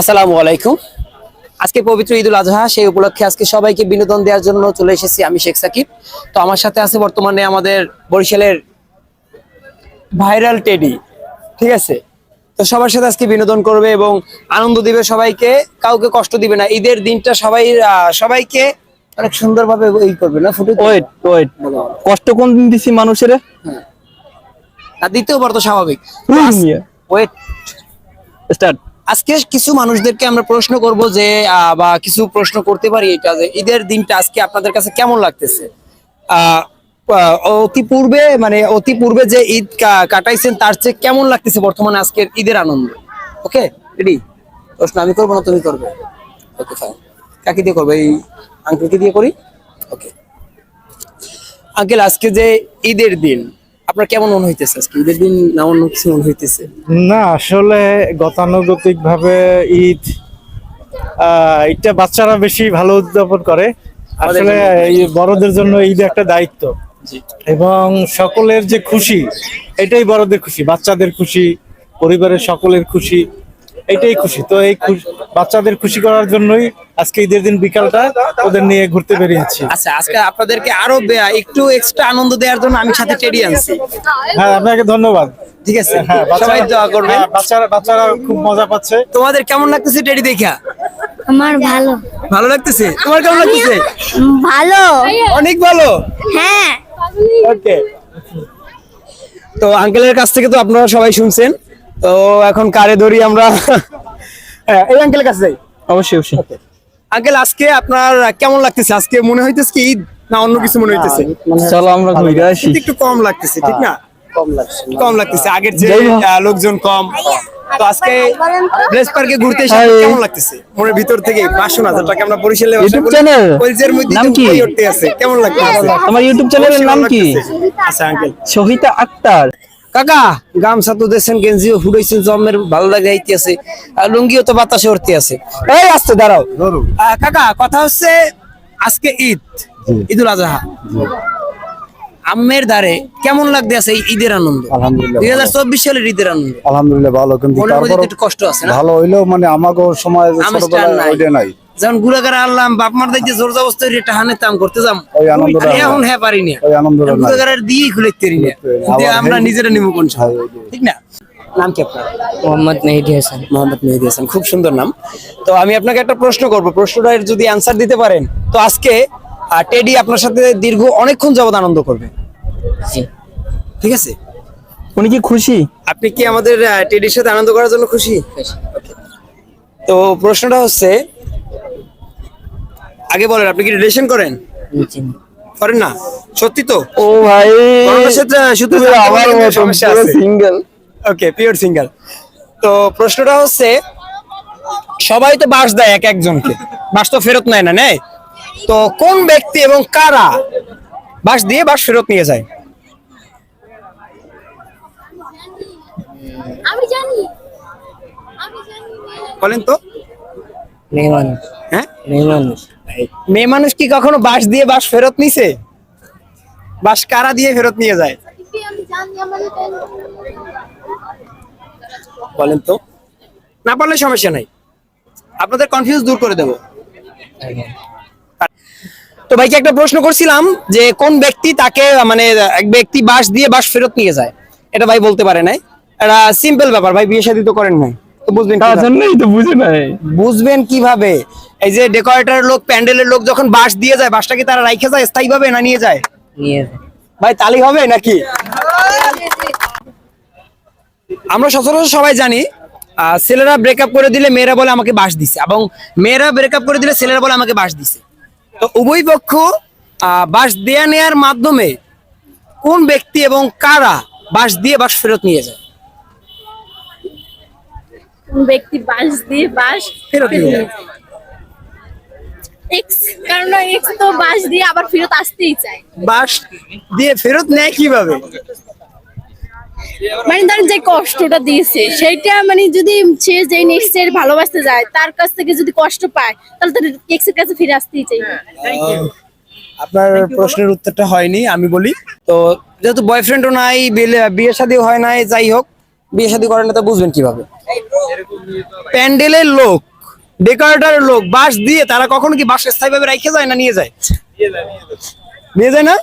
আসসালামু আলাইকুম। আজকে পবিত্র ঈদুল আজহা সেই উপলক্ষে আজকে সবাইকে বিনোদন দেওয়ার জন্য চলে এসেছি আমি শেখ সাকিব। তো আমার সাথে আছে বর্তমানে আমাদের বরিশালের ভাইরাল টেডি ঠিক আছে? তো সবার সাথে আজকে বিনোদন করবে এবং আনন্দ দিবে সবাইকে কাউকে কষ্ট দিবে না। ঈদের দিনটা সবাই সবাইকে অনেক সুন্দরভাবে ই করবে না ফুটে ওয়েট ওয়েট। কষ্ট কোন দিন দিছি মানুষের? আর দ্বিতীয় বার তো স্বাভাবিক ওয়েট। স্টার্ট। আজকে কিছু মানুষদেরকে আমরা প্রশ্ন করব যে বা কিছু প্রশ্ন করতে পারি এটা যে, ঈদের দিনটা আজকে আপনাদের কাছে কেমন লাগতেছে? অতি পূর্বে মানে অতি পূর্বে যে ঈদ কাটাইছেন, তার চেয়ে কেমন লাগতেছে বর্তমানে আজকের ঈদের আনন্দ? ওকে? রেডি প্রশ্ন আমি করব না তুমি করবে? ওকে ফাইন কাকে দিয়ে করবে? এই আঙ্কেলকে দিয়ে করি? ওকে আঙ্কেল আজকে যে ঈদের দিন আপনার কেমন মনে হইতেছে আজকে? ঈদের দিন না অন্য কিছু মনে হইতেছে? না আসলে গতানুগতিক ভাবে ঈদ এটা বাচ্চারা বেশি ভালো উদযাপন করে। আসলে এই বড়দের জন্য ঈদ একটা দায়িত্ব। এবং সকলের যে খুশি এটাই বড়দের খুশি বাচ্চাদের খুশি পরিবারের সকলের খুশি এটাই খুশি। তো এই বাচ্চাদের খুশি করার জন্যই আজকে ঈদের দিন বিকালটা ওদের নিয়ে ঘুরতে বেরিয়েছি আচ্ছা আজকে আপনাদেরকে আরও একটু এক্সট্রা আনন্দ দেওয়ার জন্য আমি সাথে টেডি আনছি। হ্যাঁ আপনাকে ধন্যবাদ। ঠিক আছে হ্যাঁ সবাই বাচ্চারা দোয়া করবেন। হ্যাঁ, বাচ্চারা বাচ্চারা খুব মজা পাচ্ছে। তোমাদের কেমন লাগতেছে টেডি দেখা? আমার ভালো। ভালো লাগতেছে? তোমার কেমন লাগতেছে? ভালো। অনেক ভালো। হ্যাঁ। ওকে। তো আঙ্কেলের কাছ থেকে তো আপনারা সবাই শুনছেন। তো এখন কারে ধরি আমরা? হ্যাঁ, এই আঙ্কেলের কাছে যাই। অবশ্যই অবশ্যই। আঙ্কেল আজকে আপনার কেমন লাগতেছে? আজকে মনে হইতেছে কি ঈদ না অন্য কিছু মনে হইতেছে? চলো আমরা ঘুরে আসি। একটু কম লাগতেছে ঠিক না? কম লাগছে। কম লাগতেছে। আগের যে লোকজন কম। তো আজকে ব্লেস পার্কে ঘুরতে এসে কেমন লাগতেছে? মনের ভিতর থেকে পাঁচশো না যেটাকে আমরা বরিশালে YouTube channel? কলজের মধ্যে নাম কি? কি আছে কেমন লাগতেছে? তোমার ইউটিউব চ্যানেলের নাম কি? আচ্ছা আঙ্কেল। সহিতা আক্তার। কাকা গামছা তো দেশেন গেঞ্জিও ফুটাইছেন জমের ভালো লাগে আইতে আছে। আর লুঙ্গিও তো বাতাসে উঠতে আছে। এই আসতে দাঁড়াও। কাকা কথা হচ্ছে আজকে ঈদ ঈদুল আজহা। আম্মের দ্বারে কেমন লাগতে আছে ঈদের আনন্দ? আলহামদুলিল্লাহ দুই হাজার চব্বিশ সালের ঈদের আনন্দ। আলহামদুলিল্লাহ ভালো কিন্তু তারপর কষ্ট আছে ভালো হইলেও মানে আমাকে সময় ছোটবেলায় ওইটা নাই। যখন গুড়াগাড়া আনলাম বাপ মার দেখে জোর জবস্ত এটা হানে তাম করতে যাম। ওই আনন্দটা আর এখন হ্যাঁ পারি না। ওই আনন্দটা নাই। গুড়াগাড়ার দিয়ে খুলেতে পারি না। আমরা নিজেরা নিব কোন। ঠিক না? নাম কি আপনার? মোহাম্মদ মেহেদি হাসান। মোহাম্মদ মেহেদি হাসান। খুব সুন্দর নাম। তো আমি আপনাকে একটা প্রশ্ন করব। প্রশ্নটার যদি অ্যান্সার দিতে পারেন তো আজকে টেডি আপনার সাথে দীর্ঘ অনেকক্ষণ যাবত আনন্দ করবে। জি। ঠিক আছে? উনি কি খুশি? আপনি কি আমাদের টেডির সাথে আনন্দ করার জন্য খুশি? তো প্রশ্নটা হচ্ছে আগে বলেন আপনি কি রিলেশন করেন? করেন না? সত্যি তো? ও ভাই শুধু আমার সমস্যা আছে। সিঙ্গেল ওকে পিওর সিঙ্গেল তো প্রশ্নটা হচ্ছে সবাই তো বাস দেয় এক একজনকে। বাস তো ফেরত নেয় না নেয় তো কোন ব্যক্তি এবং কারা বাস দিয়ে বাস ফেরত নিয়ে যায়? আমি জানি। বলেন তো। মেয়ে মানুষ। হ্যাঁ? মেয়ে মানুষ। মেয়ে মানুষ কি কখনো বাস দিয়ে বাস ফেরত নিছে? বাস কারা দিয়ে ফেরত নিয়ে যায়? বলেন তো। না পারলে সমস্যা নাই। আপনাদের কনফিউজ দূর করে দেবো। তো ভাইকে একটা প্রশ্ন করছিলাম যে কোন ব্যক্তি তাকে মানে এক ব্যক্তি বাস দিয়ে বাস ফেরত নিয়ে যায়? এটা ভাই বলতে পারে নাই। এটা সিম্পল ব্যাপার ভাই বিয়ে শাদী তো করেন নাই। তো বুঝবেন তার? জন্যই তো বুঝে নাই। বুঝবেন কীভাবে? এই যে ডেকোরেটর লোক প্যান্ডেলের লোক যখন বাস দিয়ে যায় বাসটা কি তারা রাইখে যায় স্থায়ী ভাবে না নিয়ে যায়? নিয়ে ভাই তালি হবে নাকি? আমরা সচরাচর সবাই জানি ছেলেরা ব্রেকআপ করে দিলে মেয়েরা বলে আমাকে বাস দিছে এবং মেয়েরা ব্রেকআপ করে দিলে ছেলেরা বলে আমাকে বাস দিছে। তো উভয় পক্ষ আহ, বাস দেয়া নেয়ার মাধ্যমে কোন ব্যক্তি এবং কারা বাস দিয়ে বাস ফেরত নিয়ে যায়? ব্যক্তি বাস দিয়ে বাস ফেরত নিয়ে যায়। এক্স কারণ এক্স তো বাস দিয়ে আবার ফেরত আসতেই চায়। বাস দিয়ে ফেরত নেয় কীভাবে? মানে তার যে কষ্টটা দিয়েছে সেইটা মানে যদি সে যে নেক্সট এর ভালোবাসতে যায় তার কাছ থেকে যদি কষ্ট পায় তাহলে তার এক্সের কাছে ফিরে আসতেই চাই। আপনার প্রশ্নের উত্তরটা হয়নি আমি বলি। তো যেহেতু বয়ফ্রেন্ডও নাই বিয়ে- বিয়ে শাদী হয় নাই যাই হোক বিয়ে শাদী করেন না তো বুঝবেন কীভাবে। প্যান্ডেলের লোক ডেকোরেটরের লোক বাঁশ দিয়ে তারা কখনো কি বাসের স্থায়ী ভাবে রাখে যায় না নিয়ে যায়। নিয়ে যায় না?